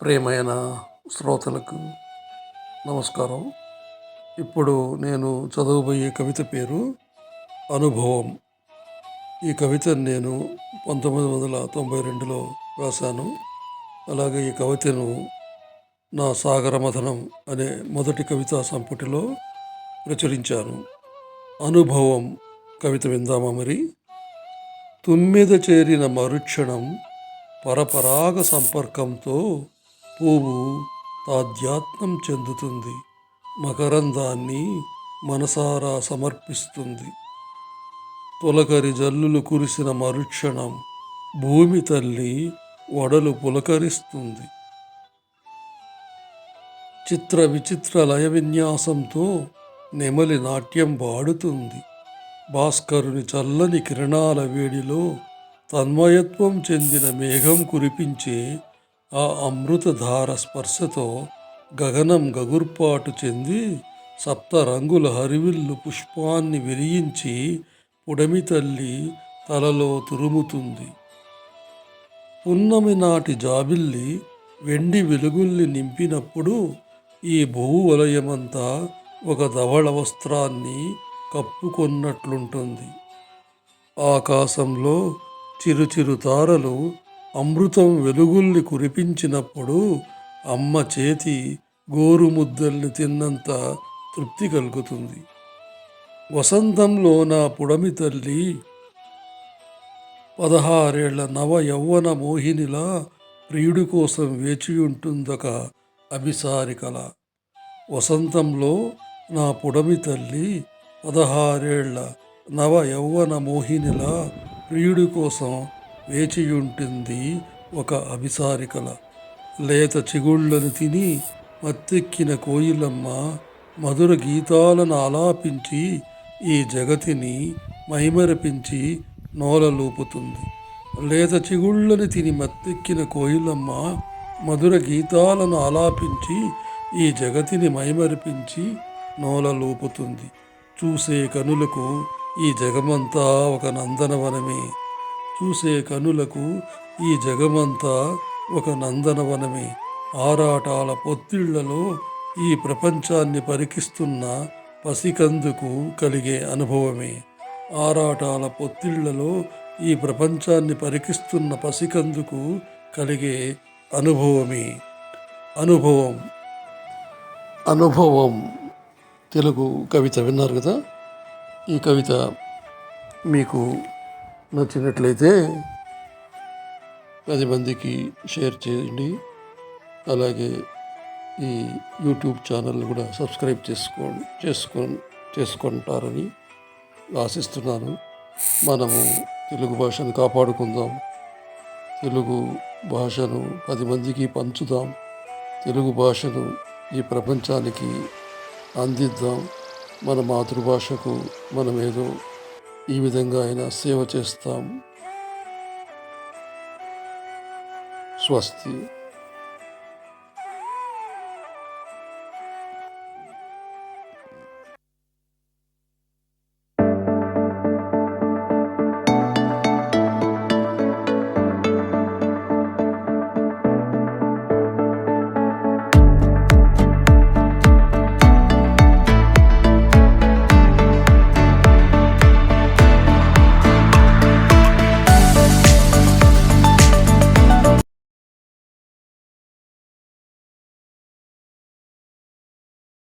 ప్రియమైన శ్రోతలకు నమస్కారం. ఇప్పుడు నేను చదవబోయే కవిత పేరు అనుభవం. ఈ కవితను నేను పంతొమ్మిది వందల తొంభై రెండులో రాశాను. అలాగే ఈ కవితను నా సాగరమథనం అనే మొదటి కవితా సంపుటిలో ప్రచురించాను. అనుభవం కవిత విందామా మరి? తుమ్మెద చేరిన మరుక్షణం పరపరాగ సంపర్కంతో పువ్వు తాధ్యాత్మం చెందుతుంది. మకరందాన్ని మనసారా సమర్పిస్తుంది. పులకరి జల్లులు కురిసిన మరుక్షణం భూమి తల్లి వడలు పులకరిస్తుంది. చిత్ర విచిత్ర లయ విన్యాసంతో నెమలి నాట్యం పాడుతుంది. భాస్కరుని చల్లని కిరణాల వేడిలో తన్మయత్వం చెందిన మేఘం కురిపించే ఆ అమృతధార స్పర్శతో గగనం గగుర్పాటు చెంది సప్త రంగుల హరివిల్లు పుష్పాన్ని విరియించి పుడమి తల్లి తలలో తురుముతుంది. పున్నమి నాటి జాబిల్లి వెండి వెలుగుల్ని నింపినప్పుడు ఈ భూవలయమంతా ఒక ధవళ వస్త్రాన్ని కప్పుకొన్నట్లుంటుంది. ఆకాశంలో చిరు చిరు తారలు అమృతం వెలుగుల్ని కురిపించినప్పుడు అమ్మ చేతి గోరు ముద్దల్ని తిన్నంత తృప్తి కలుగుతుంది. వసంతంలో నా పుడమి తల్లి పదహారేళ్ళ నవ యౌవన మోహినిలా ప్రియుడి కోసం వేచి ఉంటుందొక అభిసారికల వసంతంలో నా పుడమి తల్లి పదహారేళ్ళ నవ యౌవన మోహినిలా ప్రియుడి కోసం వేచియుంటుంది ఒక అభిసారికల. లేత చిగుళ్ళను తిని మత్తెక్కిన కోయిలమ్మ మధుర గీతాలను ఆలాపించి ఈ జగతిని మైమరపించి నోలలూపుతుంది. లేత చిగుళ్ళని తిని మత్తెక్కిన కోయిలమ్మ మధుర గీతాలను ఆలాపించి ఈ జగతిని మైమరిపించి నోలలూపుతుంది. చూసే కనులకు ఈ జగమంతా ఒక నందనవనమే. చూసే కనులకు ఈ జగమంతా ఒక నందనవనమే. ఆరాటాల పొత్తిళ్ళలో ఈ ప్రపంచాన్ని పరికిస్తున్న పసికందుకు కలిగే అనుభవమే. ఆరాటాల పొత్తిళ్ళలో ఈ ప్రపంచాన్ని పరికిస్తున్న పసికందుకు కలిగే అనుభవమే. అనుభవం. అనుభవం. తెలుగు కవిత విన్నారు కదా? ఈ కవిత మీకు నచ్చినట్లయితే పది మందికి షేర్ చేయండి. అలాగే ఈ యూట్యూబ్ ఛానల్ కూడా సబ్స్క్రైబ్ చేసుకో చేసుకో చేసుకుంటారని ఆశిస్తున్నాను. మనము తెలుగు భాషను కాపాడుకుందాం. తెలుగు భాషను పది మందికి పంచుదాం. తెలుగు భాషను ఈ ప్రపంచానికి అందిద్దాం. మన మాతృభాషకు మనం ఏదో ఈ విధంగా అయినా సేవ చేస్తాం. స్వస్తి.